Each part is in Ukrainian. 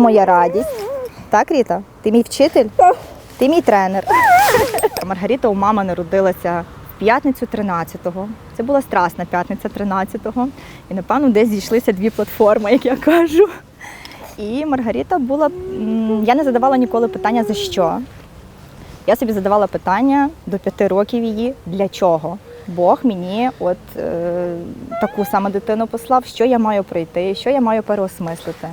моя радість. Так, Ріта? Ти мій вчитель? Ти мій тренер. Маргарита у мами народилася в п'ятницю 13-го. Це була страсна п'ятниця 13-го. І напевно десь зійшлися дві платформи, як я кажу. І Маргарита була. Я не задавала ніколи питання за що. Я собі задавала питання до п'яти років її для чого. Бог мені от е, таку саме дитину послав, що я маю пройти, що я маю переосмислити.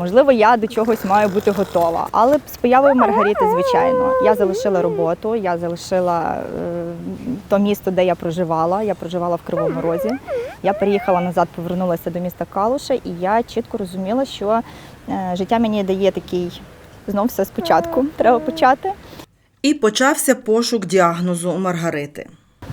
Можливо, я до чогось маю бути готова. Але з появою Маргарити, звичайно, я залишила роботу, я залишила е, то місто, де я проживала. Я проживала в Кривому Розі. Я переїхала назад, повернулася до міста Калуша, і я чітко розуміла, що е, життя мені дає такий знов все спочатку. Треба почати. І почався пошук діагнозу Маргарити.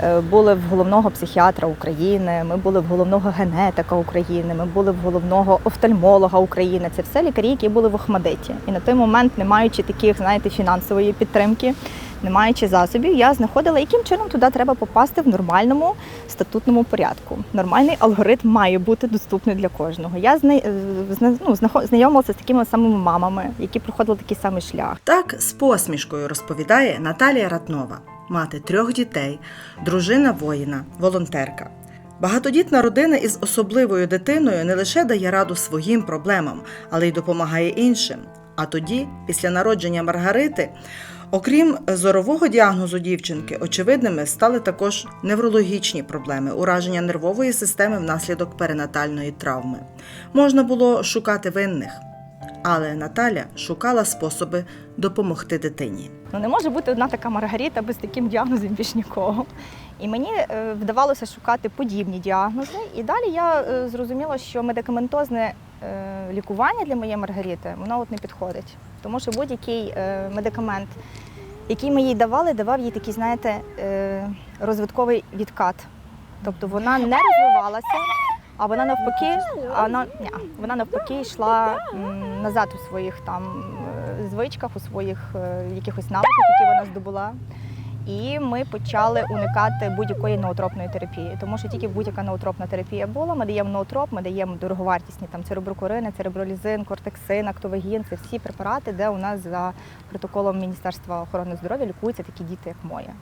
Е, Були в головного психіатра України, ми були в головного генетика України, ми були в головного офтальмолога України. Це все лікарі, які були в Охмадиті. І на той момент, не маючи таких, знаєте, фінансової підтримки, не маючи засобів, я знаходила, яким чином туди треба попасти в нормальному статутному порядку. Нормальний алгоритм має бути доступний для кожного. Я зна... е, ну, знайомилася з такими самими мамами, які проходили такий самий шлях. Так з посмішкою розповідає Наталія Ратнова, мати трьох дітей, дружина воїна, волонтерка. Багатодітна родина із особливою дитиною не лише дає раду своїм проблемам, але й допомагає іншим. А тоді, після народження Маргарити, окрім зорового діагнозу дівчинки, очевидними стали також неврологічні проблеми, ураження нервової системи внаслідок перинатальної травми. Можна було шукати винних. Але Наталя шукала способи допомогти дитині. Ну не може бути одна така Маргарита без таким діагнозом більш нікого. І мені е, вдавалося шукати подібні діагнози. І далі я е, зрозуміла, що медикаментозне е, лікування для моєї Маргарити воно от не підходить. Тому що будь-який е, медикамент, який ми їй давали, давав їй такий, знаєте, е, розвитковий відкат. Тобто вона не розвивалася, а вона навпаки, вона, ні, вона навпаки йшла назад у своїх там е, звичках, у своїх якихось навиках, які вона здобула. І ми почали уникати будь-якої ноотропної терапії, тому що тільки будь-яка ноотропна терапія була. Ми даємо ноотроп, ми даємо дороговартісні там цереброкурини, церебролізин, кортексин, актовегін. Це всі препарати, де у нас за протоколом Міністерства охорони здоров'я лікуються такі діти, як моя.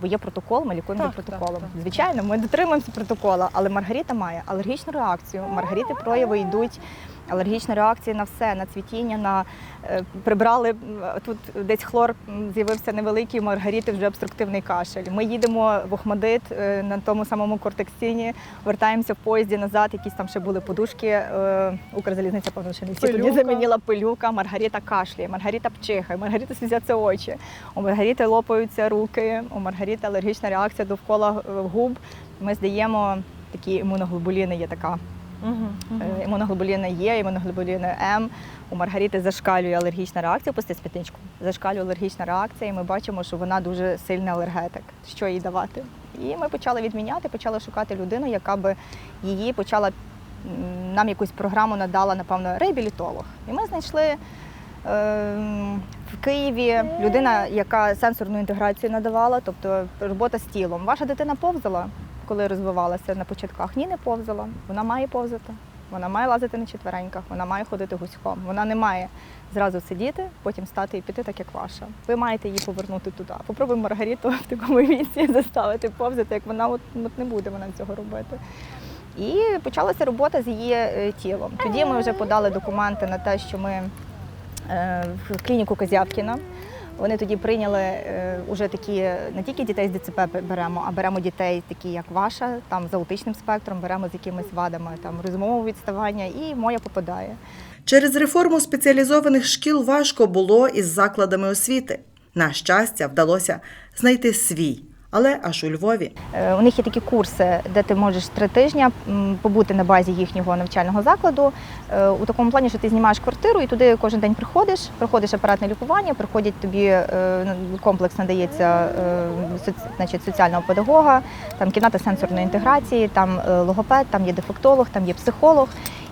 Бо є протокол, ми лікуємо за Так, протоколом. так, так. Звичайно, ми дотримуємося протокола, але Маргарита має алергічну реакцію. Маргарити прояви йдуть. Алергічна реакція на все, на цвітіння, на е, прибрали тут десь хлор з'явився невеликий, Маргарити вже обструктивний кашель. Ми їдемо в Охмадит е, на тому самому кортексіні, вертаємося в поїзді назад. Якісь там ще були подушки. е, Укрзалізниця, певно, всі тоді замінила пилюка. Маргарита кашляє, Маргарита пчихає, Маргарита слізяться очі. У Маргарити лопаються руки, у Маргарити алергічна реакція довкола губ. Ми здаємо такі імуноглобуліни, є така Е, Імуноглобуліни Є, імуноглобуліни М. У Маргарити зашкалює алергічна реакція, пусти спітничку. Зашкалює алергічна реакція, і ми бачимо, що вона дуже сильний алергетик. Що їй давати? І ми почали відміняти, почали шукати людину, яка би її почала нам якусь програму надала, напевно, реабілітолог. І ми знайшли е, в Києві людина, яка сенсорну інтеграцію надавала, тобто робота з тілом. Ваша дитина повзала, коли розвивалася на початках? Ні, не повзала. Вона має повзати. Вона має лазити на четвереньках, вона має ходити гуськом. Вона не має зразу сидіти, потім стати і піти, так як ваша. Ви маєте її повернути туди. Попробуй Маргариту в такому віці заставити повзати, як вона от, от не буде вона цього робити. І почалася робота з її е, тілом. Тоді ми вже подали документи на те, що ми е, в клініку Козявкіна. Вони тоді прийняли вже уже такі не тільки дітей з ДЦП беремо, а беремо дітей, такі як ваша, там з аутичним спектром, беремо з якимись вадами там розумового відставання, і моя попадає. Через реформу спеціалізованих шкіл важко було із закладами освіти. На щастя, вдалося знайти свій, але аж у Львові. Е, У них є такі курси, де ти можеш три тижні побути на базі їхнього навчального закладу. е, У такому плані, що ти знімаєш квартиру і туди кожен день приходиш, проходиш апаратне лікування, приходять тобі е, комплекс надається значить, соціального педагога, там кімната сенсорної інтеграції, там логопед, там є дефектолог, там є психолог.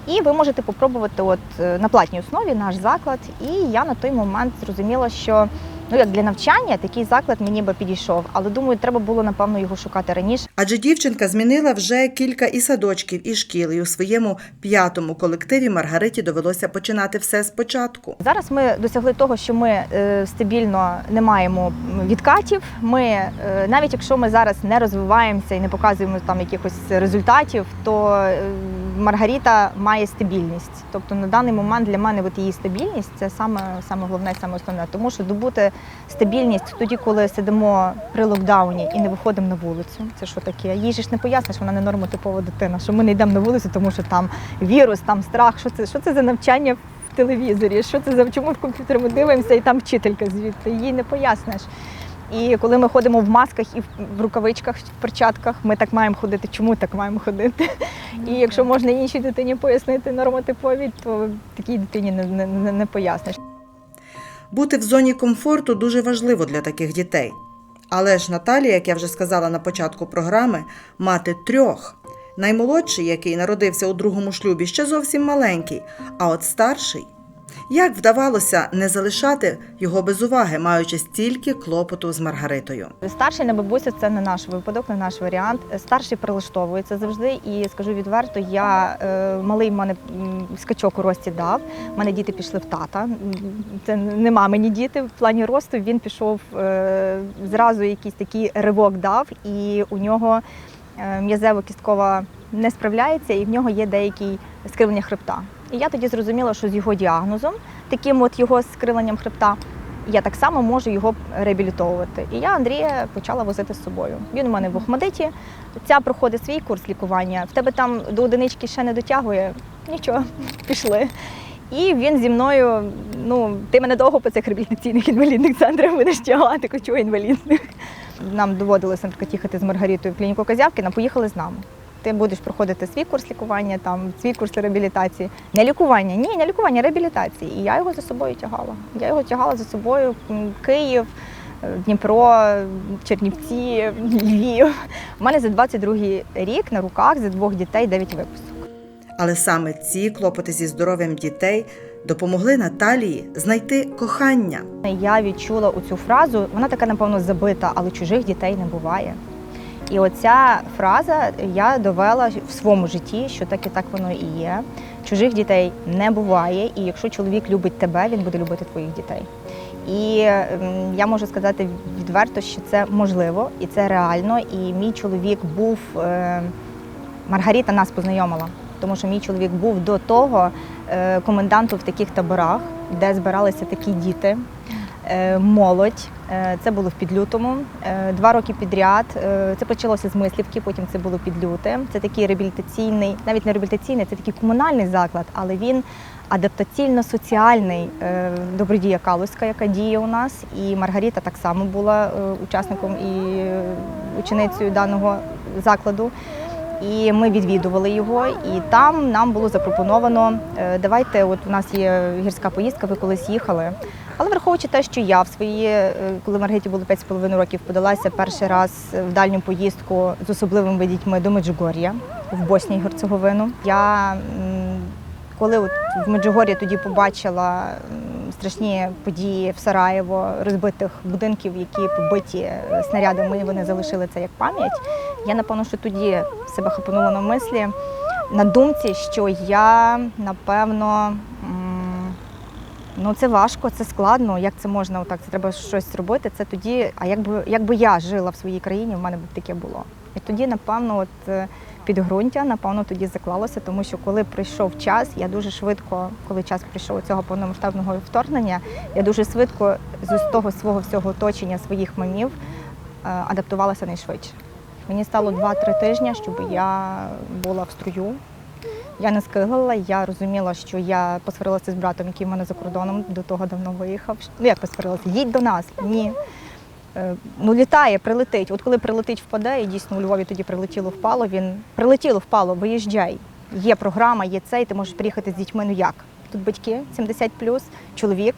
І ви можете попробувати от на платній основі наш заклад. І я на той момент зрозуміла, що Ну як для навчання такий заклад мені би підійшов, але думаю, треба було напевно його шукати раніше. Адже дівчинка змінила вже кілька і садочків, і шкіл, і у своєму п'ятому колективі Маргариті довелося починати все спочатку. Зараз ми досягли того, що ми е, стабільно не маємо відкатів. Ми е, навіть якщо ми зараз не розвиваємося і не показуємо там якихось результатів, то е, Маргарита має стабільність. Тобто на даний момент для мене от її стабільність це саме, саме головне, саме основне. Тому що добути стабільність тоді, коли сидимо при локдауні і не виходимо на вулицю. Це що таке? Їй же ж не поясниш, вона не нормотипова дитина, що ми не йдемо на вулицю, тому що там вірус, там страх. Що це? Що це за навчання в телевізорі? Що це за чому в комп'ютер ми дивимося і там вчителька звідти? Їй не поясниш. І коли ми ходимо в масках і в рукавичках, в перчатках, ми так маємо ходити. Чому так маємо ходити? І якщо можна іншій дитині пояснити нормотипові, то такій дитині не, не, не- не поясниш. Бути в зоні комфорту дуже важливо для таких дітей. Але ж Наталія, як я вже сказала на початку програми, мати трьох. Наймолодший, який народився у другому шлюбі, ще зовсім маленький, а от старший. Як вдавалося не залишати його без уваги, маючи стільки клопоту з Маргаритою? Старший на бабусю це не наш випадок, не наш варіант. Старший прилаштовується завжди, і скажу відверто, я е, малий мене скачок у рості дав. Мене діти пішли в тата. Це не мамині діти. В плані росту він пішов е, зразу якийсь такий ривок дав, і у нього е, м'язево-кісткова не справляється, і в нього є деякі скривлення хребта. І я тоді зрозуміла, що з його діагнозом, таким от його скривленням хребта, я так само можу його реабілітовувати. І я Андрія почала возити з собою. Він у мене в Охмадиті. Ця проходить свій курс лікування. В тебе там до одинички ще не дотягує. Нічого, пішли. І він зі мною, ну, ти мене довго по цих реабілітаційних інвалідних центрах будеш тягати, чого інвалідних. Нам доводилося їхати з Маргаритою в клініку Козявки, поїхали з нами. Ти будеш проходити свій курс лікування, там свій курс реабілітації. Не лікування, ні, не лікування, реабілітації. І я його за собою тягала. Я його тягала за собою Київ, е, Дніпро, Чернівці, Львів. У мене за 22 рік на руках за двох дітей 9 випусків. Але саме ці клопоти зі здоров'ям дітей допомогли Наталії знайти кохання. Я відчула оцю фразу, вона така, напевно, забита, але чужих дітей не буває. І оця фраза я довела в своєму житті, що так і так воно і є. Чужих дітей не буває, і якщо чоловік любить тебе, він буде любити твоїх дітей. І ем, я можу сказати відверто, що це можливо і це реально. І мій чоловік був е, Маргарита нас познайомила, тому що мій чоловік був до того е, комендантом в таких таборах, де збиралися такі діти, молодь. Е, Це було в Підлютому. Е, Два роки підряд. Е, Це почалося з мислівки, потім це було підлюте. Це такий реабілітаційний, навіть не реабілітаційний, це такий комунальний заклад, але він адаптаційно-соціальний е, добродія Калузька, яка діє у нас. І Маргарита так само була е, учасником і е, ученицею даного закладу. І ми відвідували його, і там нам було запропоновано, е, давайте, от у нас є гірська поїздка, ви колись їхали. Але враховуючи те, що я в свої, е, коли Маргариті було 5,5 років, подалася перший раз в дальню поїздку з особливими дітьми до Меджугор'я в Боснії і Герцеговину. Я коли от в Меджугор'ї тоді побачила страшні події в Сараєво, розбитих будинків, які побиті снарядами, і вони залишили це як пам'ять. Я напевно, що тоді себе хапанула на мислі на думці, що я напевно. Ну, це важко, це складно. Як це можна отак? Це треба щось робити. Це тоді. А якби якби я жила в своїй країні, в мене б таке було. І тоді, напевно, от е, підґрунтя, напевно, тоді заклалося, тому що коли прийшов час, я дуже швидко, коли час прийшов цього повномасштабного вторгнення, я дуже швидко з того свого всього оточення своїх мамів е, адаптувалася найшвидше. Мені стало 2-3 тижні, щоб я була в струю. Я не скиглила, я розуміла, що я посварилася з братом, який в мене за кордоном до того давно виїхав. Ну як посварилася? Їдь до нас. Ні. Е, Ну, літає, прилетить. От коли прилетить, впаде, і дійсно у Львові тоді прилетіло, впало. Він прилетіло, впало, виїжджай. Є програма, є це, і ти можеш приїхати з дітьми. Ну як? Тут батьки 70 плюс, чоловік.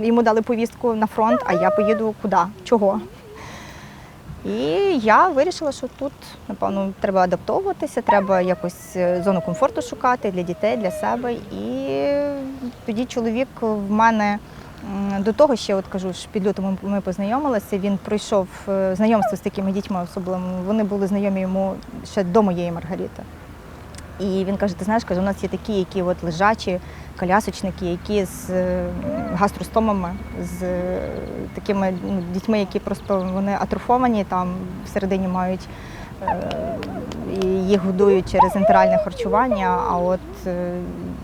Йому дали повістку на фронт, а я поїду куди? Чого? І я вирішила, що тут, напевно, треба адаптовуватися, треба якось е, зону комфорту шукати для дітей, для себе. І тоді чоловік в мене До того ще, от кажу, ж під лютом ми- ми познайомилися. Він пройшов е, знайомство з такими дітьми особливими. Вони були знайомі йому ще до моєї Маргарити. І він каже: ти знаєш, каже, у нас є такі, які от лежачі, колясочники, які з е, гастростомами, з е, такими ну, дітьми, які просто вони атрофовані, там всередині мають. їх годують через інтеральне харчування. А от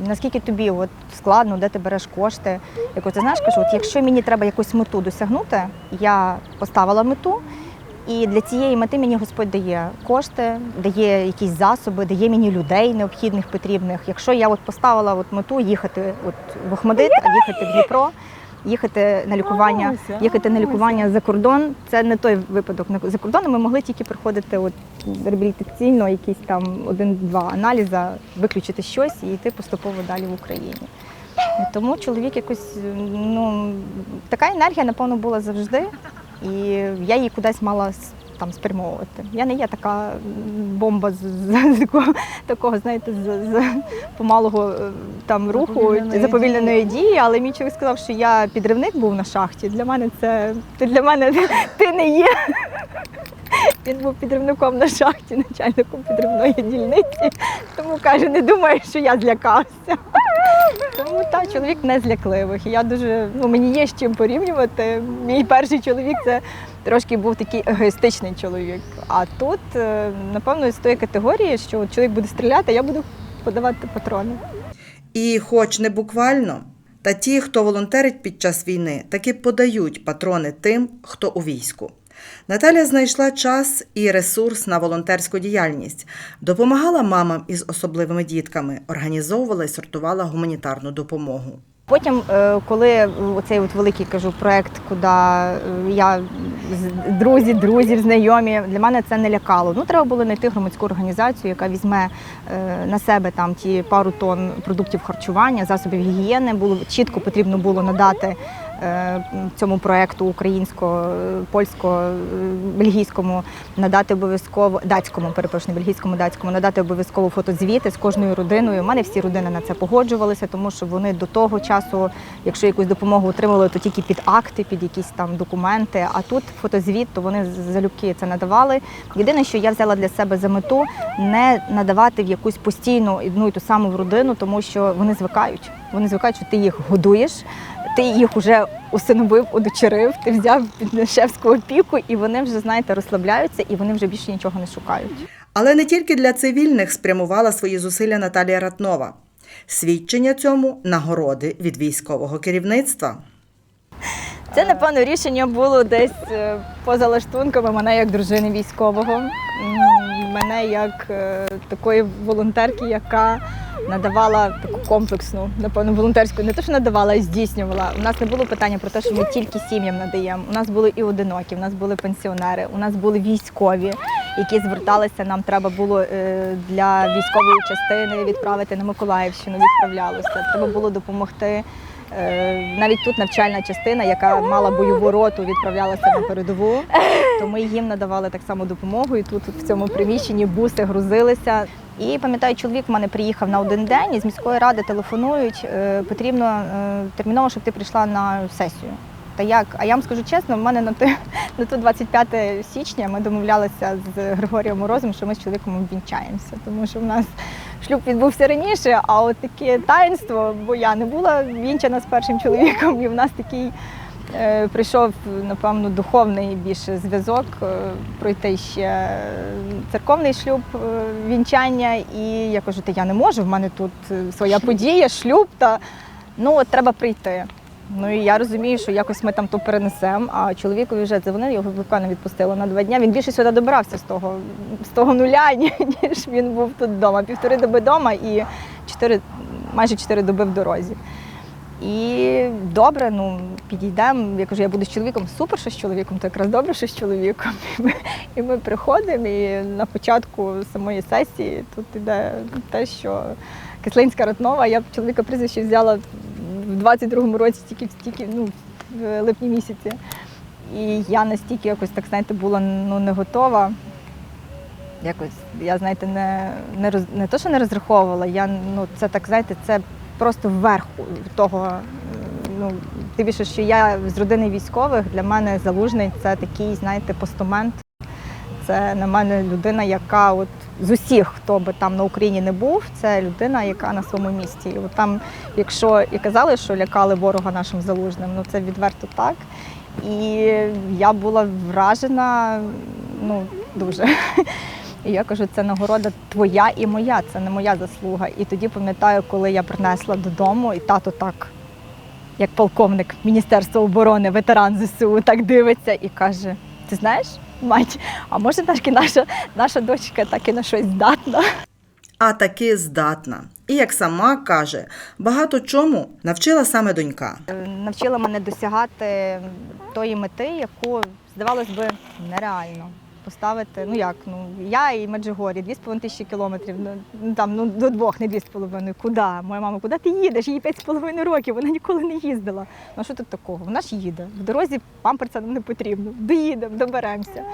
наскільки тобі от складно, де ти береш кошти? Я кажу, ти знаєш, кажу, от якщо мені треба якусь мету досягнути, я поставила мету, і для цієї мети мені Господь дає кошти, дає якісь засоби, дає мені людей необхідних, потрібних. Якщо я от поставила от мету їхати от в Охмадит, а їхати в Дніпро, їхати на лікування, їхати на лікування за кордон, це не той випадок. За кордоном ми могли тільки приходити от реабілітаційно, якісь там один-два аналізи, виключити щось і йти поступово далі в Україні. Тому чоловік якось, ну, така енергія, напевно, була завжди, і я її кудись мала там спрямовувати. Я не є така бомба з, з, з такого, знаєте, з, з помалого е, там руху, Заповільненої дії, але мій чоловік сказав, що я підривник був на шахті. Для мене це ти для мене ти не є. Він був підривником на шахті, начальником підривної дільниці. Тому каже, не думаю, що я злякався. Тому та чоловік не злякливих. І я дуже ну мені є з чим порівнювати. Мій перший чоловік це трошки був такий егоїстичний чоловік. А тут, е, напевно, з тої категорії, що чоловік буде стріляти, я буду подавати патрони. І, хоч не буквально, та ті, хто волонтерить під час війни, таки подають патрони тим, хто у війську. Наталя знайшла час і ресурс на волонтерську діяльність, допомагала мамам із особливими дітками, організовувала і сортувала гуманітарну допомогу. Потім, е, коли оцей от великий кажу проект, куди е, я друзі, друзів, знайомі, для мене це не лякало. Ну треба було знайти громадську організацію, яка візьме е, на себе там ті пару тонн продуктів харчування, засобів гігієни. Було чітко потрібно було надати. Е, Цьому проекту українсько-польсько-бельгійському надати обов'язково датському, перепрошую, бельгійському, датському надати обов'язково фотозвіти з кожною родиною. У мене всі родини на це погоджувалися, тому що вони до того часу, якщо якусь допомогу отримали, то тільки під акти, під якісь там документи. А тут фотозвіт, то вони залюбки це надавали. Єдине, що я взяла для себе за мету не надавати в якусь постійну одну і ту саму родину, тому що вони звикають. Вони звикають, що ти їх годуєш. Ти їх вже усиновив, удочерив, ти взяв під шефську опіку, і вони вже, знаєте, розслабляються, і вони вже більше нічого не шукають. Але не тільки для цивільних спрямувала свої зусилля Наталія Ратнова. Свідчення цьому нагороди від військового керівництва. Це, напевно, рішення було десь е, поза лаштунками мене як дружини військового, мене як е, такої волонтерки, яка надавала таку комплексну, напевно, волонтерську, не те, що надавала, а здійснювала. У нас не було питання про те, що ми тільки сім'ям надаємо. У нас були і одинокі, у нас були пенсіонери, у нас були військові, які зверталися. Нам треба було е, для військової частини відправити на Миколаївщину, відправлялося. Треба було допомогти. Е, Навіть тут навчальна частина, яка мала бойову роту, відправлялася на передову. То ми їм надавали так само допомогу. І тут в цьому приміщенні буси грузилися. І пам'ятаю, чоловік в мене приїхав на один день і з міської ради телефонують. е, Потрібно е, терміново, щоб ти прийшла на сесію. Та як? А я вам скажу чесно, в мене на те на то 25 січня ми домовлялися з Григорієм Морозом, що ми з чоловіком обвінчаємося, тому що в нас шлюб відбувся раніше, а от таке таїнство, бо я не була вінчана з першим чоловіком, і в нас такий е, прийшов, напевно, духовний більше зв'язок, е, пройти ще церковний шлюб, е, вінчання. І я кажу, та я не можу, в мене тут е, своя подія, шлюб, та ну от треба прийти. Ну і я розумію, що якось ми там то перенесемо, а чоловікові вже дзвонив, його буквально відпустили на два дні. Він більше сюди добирався з того, з того нуля, ніж він був тут вдома. Півтори доби вдома і чотири, майже чотири доби в дорозі. І добре, ну підійдемо. Я кажу, я буду з чоловіком. Супер, що з чоловіком, то якраз добре, що з чоловіком. І ми, і ми приходимо, і на початку самої сесії тут іде те, що Кислинська Ратнова, я чоловіка прізвище взяла в 22-му році, тільки, тільки ну, в липні місяці. І я настільки якось так, знаєте, була ну, не готова. Якось я, знаєте, не, не, роз, не то, що не розраховувала, я ну це так, знаєте, це просто вверх того, ну тим більше, що я з родини військових, для мене залужний це такий, знаєте, постумент. Це на мене людина, яка от з усіх, хто би там на Україні не був, це людина, яка на своєму місці. І от там, якщо і казали, що лякали ворога нашим залужним, ну це відверто так. І я була вражена, ну дуже. І я кажу, це нагорода твоя і моя, це не моя заслуга. І тоді пам'ятаю, коли я принесла додому, і тато так, як полковник Міністерства оборони, ветеран ЗСУ, так дивиться і каже: Ти знаєш, мать, а може таки наша, наша дочка таки на щось здатна? А таки здатна. І як сама каже, багато чому навчила саме донька. Е, Навчила мене досягати тої мети, яку, здавалось би, нереально. Поставити, ну як, ну я і Меджигорі, 2,5 тисячі кілометрів, ну, ну там ну до двох, не 2,5. Куди? Моя мама, куди ти їдеш? Їй 5,5 років, вона ніколи не їздила. Ну що тут такого? Вона ж їде. В дорозі памперця нам не потрібно. Доїдемо, доберемося.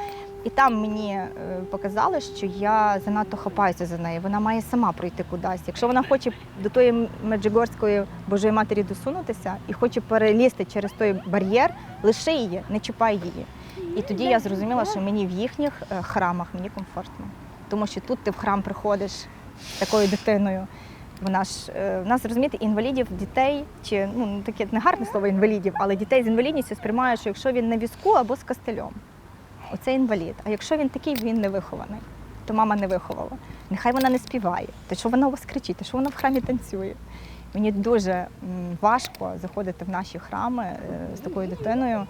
І там мені е, показали, що я занадто хапаюся за неї. Вона має сама пройти кудись. Якщо вона хоче до тої Меджигорської Божої Матері досунутися і хоче перелізти через той бар'єр, лиши її, не чіпай її. І тоді я зрозуміла, що мені в їхніх е, храмах мені комфортно. Тому що тут ти в храм приходиш такою дитиною. Вона ж е, в нас розумієте, інвалідів, дітей, чи ну таке не гарне слово інвалідів, але дітей з інвалідністю сприймають, що якщо він на візку або з костелем, оце інвалід. А якщо він такий, він не вихований, то мама не виховала. Нехай вона не співає, то що вона у вас кричить, то що вона в храмі танцює. Мені дуже важко заходити в наші храми е, з такою дитиною.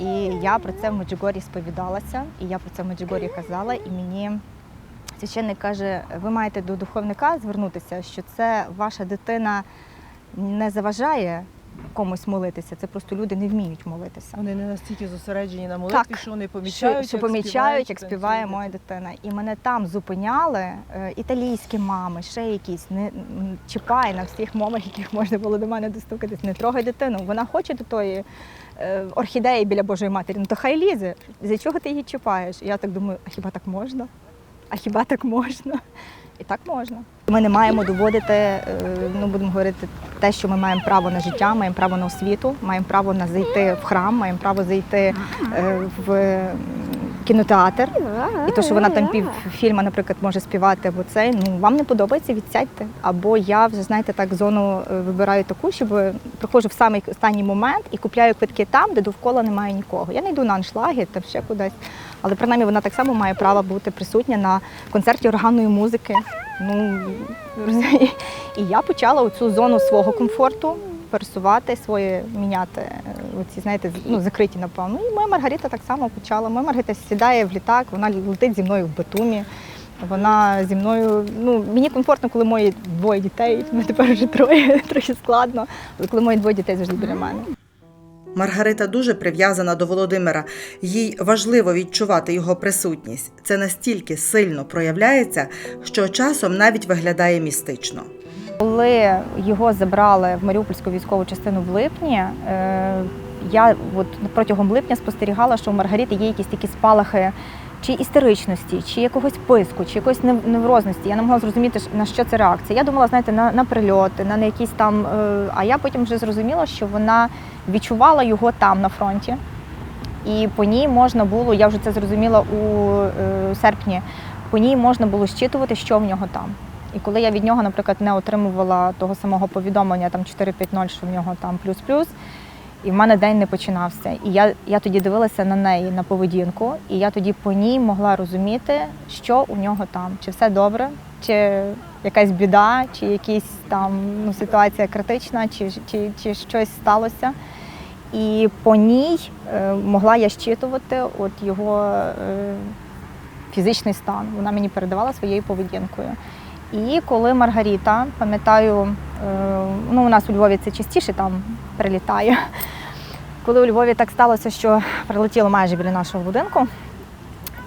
І я про це в Меджугорі сповідалася, і я про це в Меджугорі казала, і мені священник каже, ви маєте до духовника звернутися, що це ваша дитина не заважає комусь молитися, це просто люди не вміють молитися. Вони не настільки зосереджені на молитві, Так. що вони помічають, Що, що як помічають, як співає моя дитина. І мене там зупиняли е, італійські мами, ще якісь. Не чіпай на всіх мовах, яких можна було до мене достукатись. Не трогай дитину. Вона хоче до тої е, орхідеї біля Божої Матері. Ну то хай лізе. За чого ти її чіпаєш? Я так думаю, а хіба так можна? А хіба так можна? І так можна. Ми не маємо доводити, е, ну будемо говорити, те, що ми маємо право на життя, маємо право на освіту, маємо право на зайти в храм, маємо право зайти е, в кінотеатр. І то, що вона там пів фільму, наприклад, може співати або цей, ну вам не подобається, відсядьте. Або я вже знаєте так зону е, вибираю таку, щоб приходжу в самий останній момент і купляю квитки там, де довкола немає нікого. Я не йду на аншлаги, там ще кудись. Але принаймні вона так само має право бути присутня на концерті органної музики. Ну і я почала оцю зону свого комфорту пересувати своє, міняти оці, знаєте, ну, закриті, напевно. І моя Маргарита так само почала. Моя Маргарита сідає в літак, вона летить зі мною в Батумі. Вона зі мною, ну мені комфортно, коли мої двоє дітей, ми тепер вже троє, трохи складно, але коли мої двоє дітей завжди біля мене. Маргарита дуже прив'язана до Володимира. Їй важливо відчувати його присутність. Це настільки сильно проявляється, що часом навіть виглядає містично. Коли його забрали в Маріупольську військову частину в липні, е, я от протягом липня спостерігала, що у Маргарити є якісь такі спалахи чи істеричності, чи якогось писку, чи якоїсь неврозності. Я не могла зрозуміти, на що це реакція. Я думала, знаєте, на, на прильоти, на якісь там. е, А я потім вже зрозуміла, що вона відчувала його там на фронті. І по ній можна було, я вже це зрозуміла у е, серпні, по ній можна було щитувати, що в нього там. І коли я від нього, наприклад, не отримувала того самого повідомлення, там 450, що в нього там плюс-плюс, і в мене день не починався. І я, я тоді дивилася на неї, на поведінку, і я тоді по ній могла розуміти, що у нього там, чи все добре, чи якась біда, чи якась там ну, ситуація критична, чи, чи, чи щось сталося. І по ній е, могла я щитувати от його е, фізичний стан. Вона мені передавала своєю поведінкою. І коли Маргарита, пам'ятаю, е, ну у нас у Львові це частіше там прилітає. Коли у Львові так сталося, що прилетіло майже біля нашого будинку,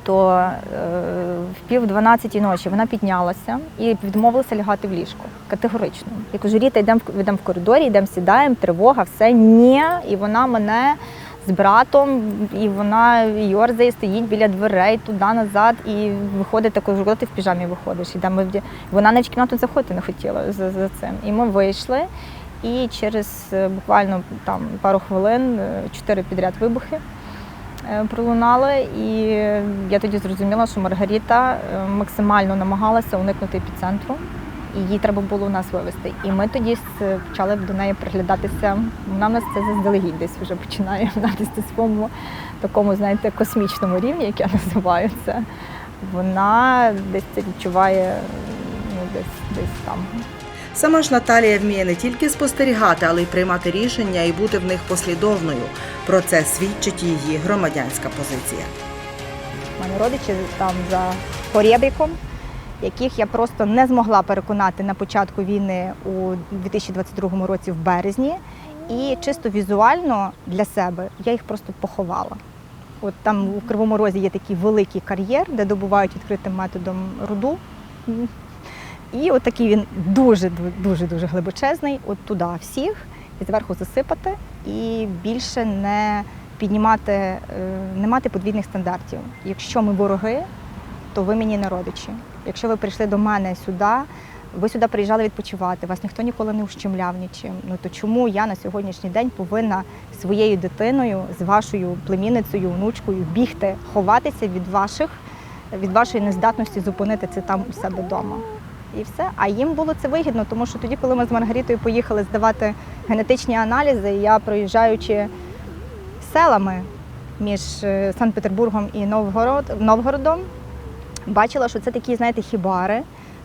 то е, в пів дванадцятій ночі вона піднялася і відмовилася лягати в ліжко категорично. Я кажу, Ріта, йдемо в йдемо в коридорі, йдемо сідаємо, тривога, все ні. І вона мене з братом, і вона йорзає, стоїть біля дверей туди назад, і виходить такою, коли ти в піжамі виходиш. В вона навіть кімнату заходити не хотіла за, за цим. І ми вийшли. І через е, буквально там пару хвилин е, чотири підряд вибухи е, пролунали. І я тоді зрозуміла, що Маргарита максимально намагалася уникнути епіцентру. І їй треба було у нас вивезти. І ми тоді почали до неї приглядатися. Вона в нас це заздалегідь десь вже починає на своєму такому, знаєте, космічному рівні, як я називаю це. Вона десь це відчуває ну, десь, десь там. Сама ж Наталія вміє не тільки спостерігати, але й приймати рішення і бути в них послідовною. Про це свідчить її громадянська позиція. У мене родичі там за порєбріком, яких я просто не змогла переконати на початку війни у 2022 році в березні. І чисто візуально для себе я їх просто поховала. От там у Кривому Розі є такий великий кар'єр, де добувають відкритим методом руду. І от такий він дуже дуже дуже глибочезний. От туди всіх і зверху засипати, і більше не піднімати, е, не мати подвійних стандартів. Якщо ми вороги, то ви мені не родичі. Якщо ви прийшли до мене сюди, ви сюди приїжджали відпочивати, вас ніхто ніколи не ущемляв нічим. Ну то чому я на сьогоднішній день повинна своєю дитиною, з вашою племінницею, внучкою бігти, ховатися від ваших, від вашої нездатності зупинити це там у себе вдома? І все. А їм було це вигідно, тому що тоді, коли ми з Маргаритою поїхали здавати генетичні аналізи, я проїжджаючи селами між е, Санкт-Петербургом і Новгород, Новгородом, бачила, що це такі, знаєте, хібари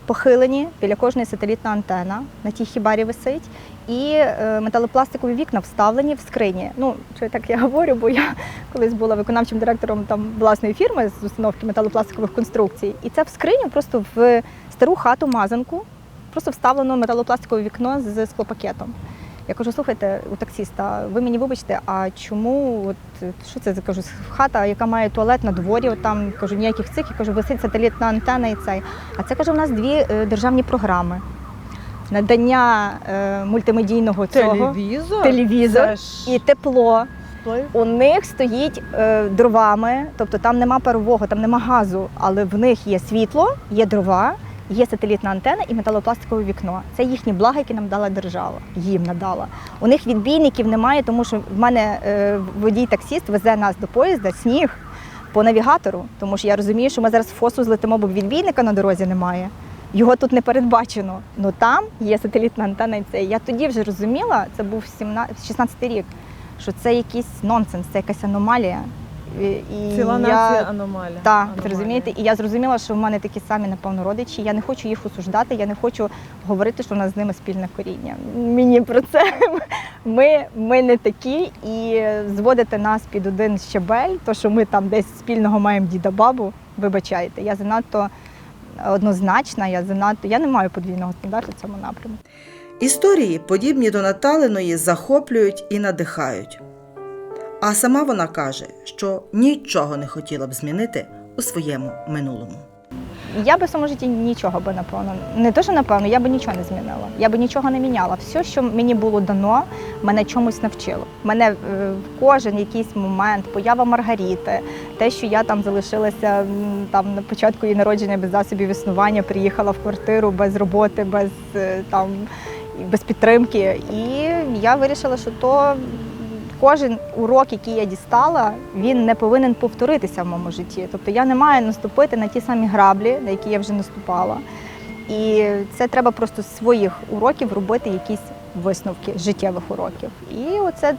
похилені, біля кожної сателітна антена на тій хібарі висить, і е, металопластикові вікна вставлені в скрині. Ну, що так я говорю, бо я колись була виконавчим директором там власної фірми з установки металопластикових конструкцій. І це в скриню просто в стару хату мазанку, просто вставлено металопластикове вікно з склопакетом. Я кажу, слухайте, у таксіста, ви мені вибачте, а чому от що це кажу, хата, яка має туалет на дворі, от там кажу, ніяких цих, я кажу, висить сателітна антена і цей. А це каже, у нас дві е, державні програми. Надання е, мультимедійного цього Телевізор? телевізор ж і тепло. У них стоїть е, дровами, тобто там нема парового, там нема газу, але в них є світло, є дрова, є сателітна антена і металопластикове вікно. Це їхні блага, які нам дала держава. Їм надала. У них відбійників немає, тому що в мене е, водій-таксіст везе нас до поїзда, сніг по навігатору, тому що я розумію, що ми зараз фосу злетимо, бо відбійника на дорозі немає. Його тут не передбачено. Ну там є сателітна антена і це. Я тоді вже розуміла, це був 17, 16 рік, що це якийсь нонсенс, це якась аномалія. І, і Ціла я... нація аномалія. Так, Аномалія. розумієте, і я зрозуміла, що в мене такі самі, напевно, родичі. Я не хочу їх осуждати, я не хочу говорити, що в нас з ними спільне коріння. Мені про це ми, ми не такі, і зводити нас під один щебель, то що ми там десь спільного маємо діда бабу. Вибачайте, я занадто однозначна, я занадто я не маю подвійного стандарту в цьому напрямку. Історії, подібні до Наталиної, захоплюють і надихають. А сама вона каже, що нічого не хотіла б змінити у своєму минулому. Я би в своєму житті нічого би напевно. Не те, напевно, я би нічого не змінила. Я би нічого не міняла. Все, що мені було дано, мене чомусь навчило. Мене е, в кожен якийсь момент, поява Маргаріти, те, що я там залишилася там на початку її народження без засобів існування, приїхала в квартиру без роботи, без е, там без підтримки. І я вирішила, що то кожен урок, який я дістала, він не повинен повторитися в моєму житті. Тобто я не маю наступити на ті самі граблі, на які я вже наступала. І це треба просто з своїх уроків робити якісь висновки життєвих уроків. І оце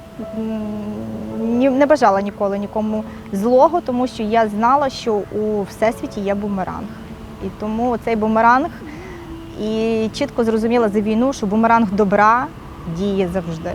не бажала ніколи нікому злого, тому що я знала, що у всесвіті є бумеранг. І тому цей бумеранг і чітко зрозуміла за війну, що бумеранг добра діє завжди.